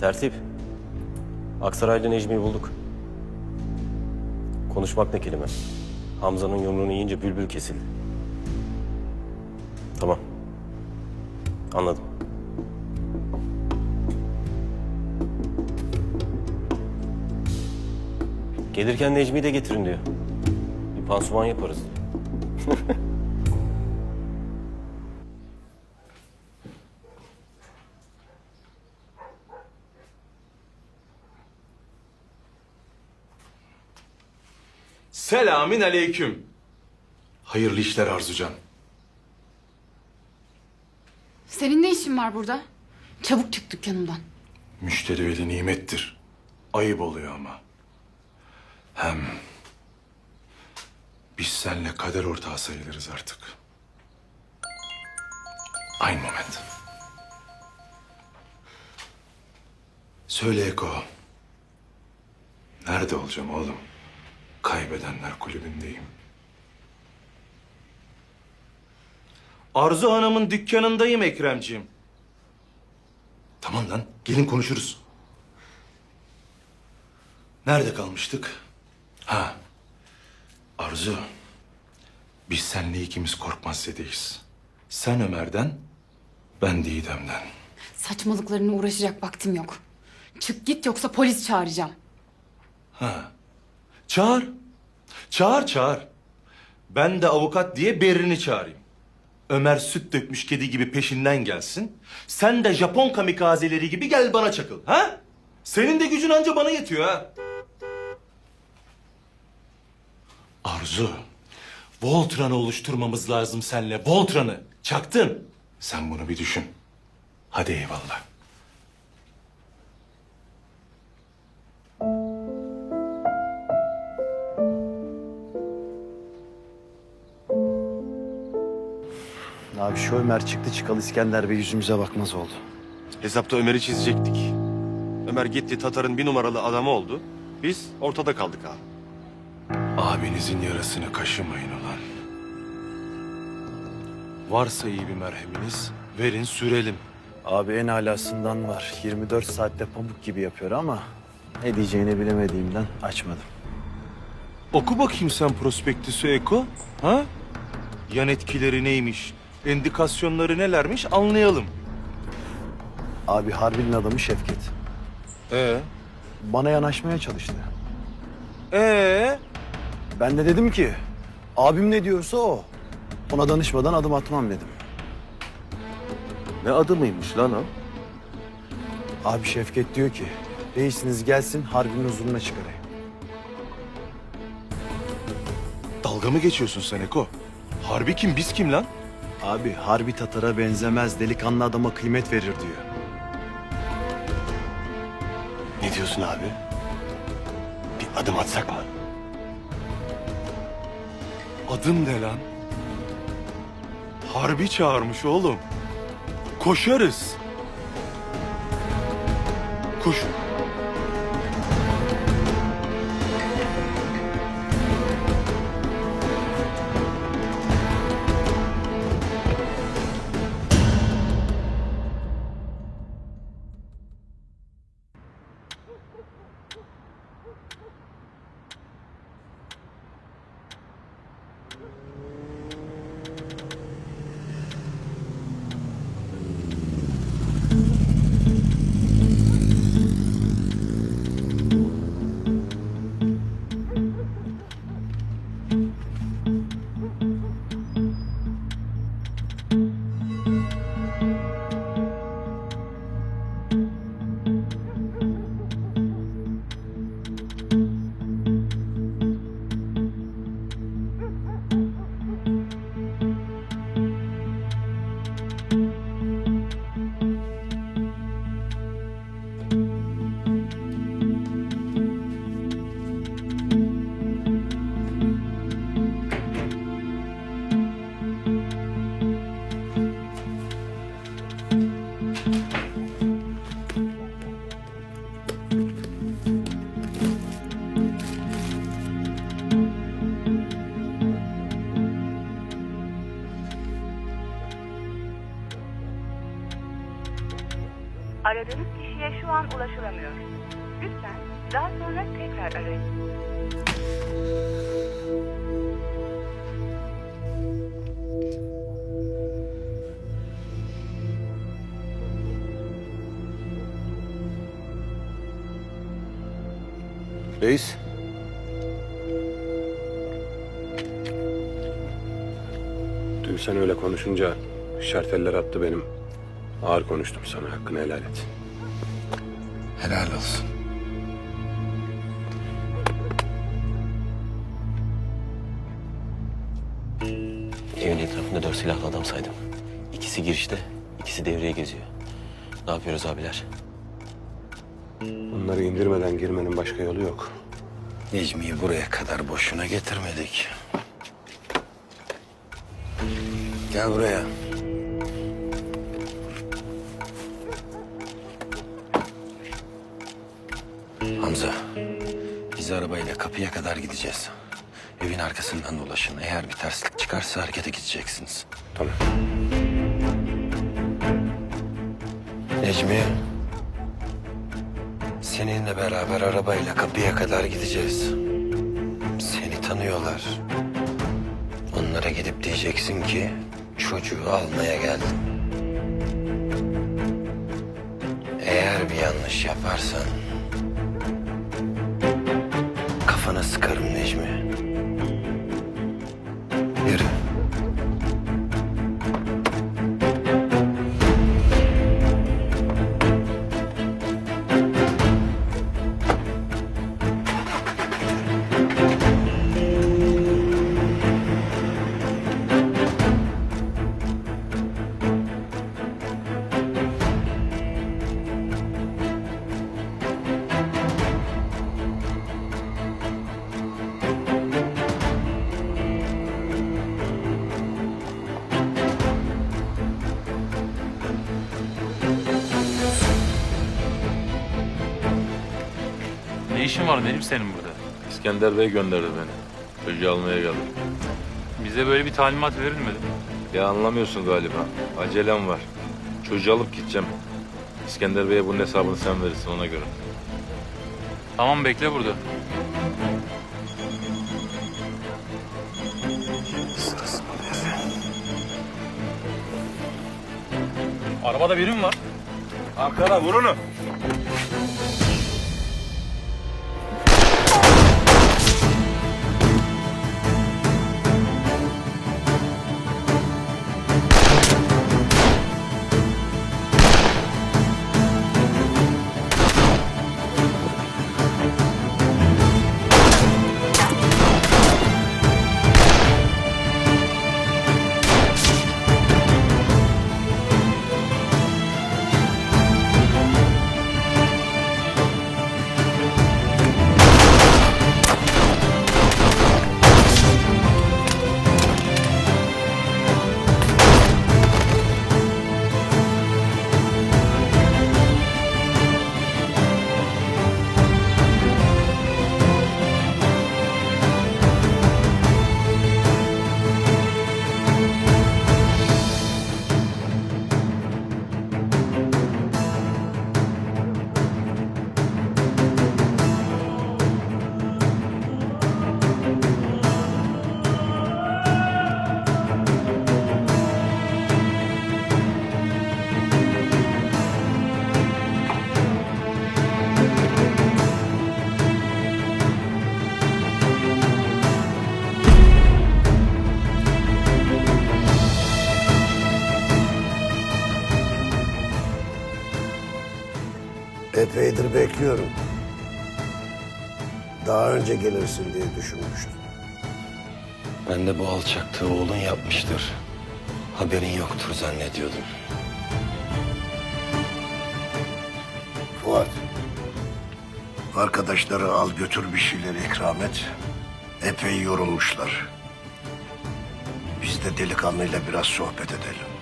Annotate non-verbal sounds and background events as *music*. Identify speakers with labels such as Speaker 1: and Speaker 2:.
Speaker 1: Tertip. Aksaray'la Necmi'yi bulduk. Konuşmak ne kelime. Hamza'nın yumruğunu yiyince bülbül kesildi. Tamam. Anladım. Gelirken Necmi'yi de getirin diyor. Bir pansuman yaparız diyor. *laughs*
Speaker 2: Selamün aleyküm. Hayırlı işler Arzucan.
Speaker 3: Senin ne işin var burada? Çabuk çık dükkanımdan.
Speaker 2: Müşteri veli nimettir. Ayıp oluyor ama. Hem biz seninle kader ortağı sayılırız artık. Aynı moment. Söyle Eko. Nerede olacağım oğlum? Kaybedenler kulübündeyim. Arzu Hanım'ın dükkanındayım Ekremciğim. Tamam lan, gelin konuşuruz. Nerede kalmıştık? Ha, Arzu. Biz seninle ikimiz korkmaz zedeyiz. Sen Ömer'den, ben Didem'den.
Speaker 3: Saçmalıklarına uğraşacak vaktim yok. Çık git yoksa polis çağıracağım.
Speaker 2: Ha. Çağır. Çağır çağır. Ben de avukat diye Berrin'i çağırayım. Ömer süt dökmüş kedi gibi peşinden gelsin. Sen de Japon kamikazeleri gibi gel bana çakıl. Ha? Senin de gücün anca bana yetiyor ha. Arzu. Voltran'ı oluşturmamız lazım seninle. Voltran'ı. Çaktın. Sen bunu bir düşün. Hadi eyvallah.
Speaker 4: Abi şu Ömer çıktı çıkalı İskender Bey yüzümüze bakmaz oldu.
Speaker 5: Hesapta Ömer'i çizecektik. Ömer gitti Tatar'ın bir numaralı adamı oldu. Biz ortada kaldık abi.
Speaker 2: Abinizin yarasını kaşımayın ulan. Varsa iyi bir merheminiz verin sürelim.
Speaker 4: Abi en alasından var. 24 saatte pamuk gibi yapıyor ama ne diyeceğini bilemediğimden açmadım.
Speaker 2: Oku bakayım sen prospektüsü Eko. Ha? Yan etkileri neymiş? Endikasyonları nelermiş anlayalım.
Speaker 4: Abi Harbi'nin adamı Şevket.
Speaker 2: Ee?
Speaker 4: Bana yanaşmaya çalıştı.
Speaker 2: Ee?
Speaker 4: Ben de dedim ki abim ne diyorsa o. Ona danışmadan adım atmam dedim.
Speaker 5: Ne adımıymış lan o?
Speaker 4: Abi Şevket diyor ki reisiniz gelsin Harbi'nin huzuruna çıkarayım.
Speaker 2: Dalga mı geçiyorsun sen Eko? Harbi kim biz kim lan?
Speaker 4: Abi Harbi Tatar'a benzemez delikanlı adama kıymet verir diyor.
Speaker 5: Ne diyorsun abi? Bir adım atsak mı?
Speaker 2: Adım ne lan? Harbi çağırmış oğlum. Koşarız. Koşun.
Speaker 6: Şu an ulaşılamıyor. Lütfen daha sonra tekrar arayın.
Speaker 5: Reis.
Speaker 7: Dün sen öyle konuşunca şarteller attı benim. Ağır konuştum sana. Hakkını helal et.
Speaker 8: Helal olsun.
Speaker 1: Evin etrafında dört silahlı adam saydım. İkisi girişte, ikisi devreye geziyor. Ne yapıyoruz abiler?
Speaker 7: Bunları indirmeden girmenin başka yolu yok.
Speaker 8: Necmi'yi buraya kadar boşuna getirmedik. Gel buraya. Hamza, biz arabayla kapıya kadar gideceğiz. Evin arkasından dolaşın. Eğer bir terslik çıkarsa harekete geçeceksiniz.
Speaker 7: Tamam.
Speaker 8: Necmi, seninle beraber arabayla kapıya kadar gideceğiz. Seni tanıyorlar. Onlara gidip diyeceksin ki çocuğu almaya geldim. Eğer bir yanlış yaparsan kafana sıkarım Necmi.
Speaker 9: Ne işin var benim senin burada?
Speaker 10: İskender Bey gönderdi beni. Çocuğu almaya geldim.
Speaker 9: Bize böyle bir talimat verilmedi.
Speaker 10: Ya anlamıyorsun galiba. Acelem var. Çocuğu alıp gideceğim. İskender Bey'e bunun hesabını sen verirsin ona göre.
Speaker 9: Tamam bekle burada. Arabada biri mi var?
Speaker 2: Arkada vur onu.
Speaker 11: Epeydir bekliyorum. Daha önce gelirsin diye düşünmüştüm.
Speaker 8: Ben de bu alçaktığı oğlun yapmıştır. Haberin yoktur zannediyordum.
Speaker 11: Fuat. Arkadaşları al götür bir şeyler ikram et. Epey yorulmuşlar. Biz de delikanlıyla biraz sohbet edelim.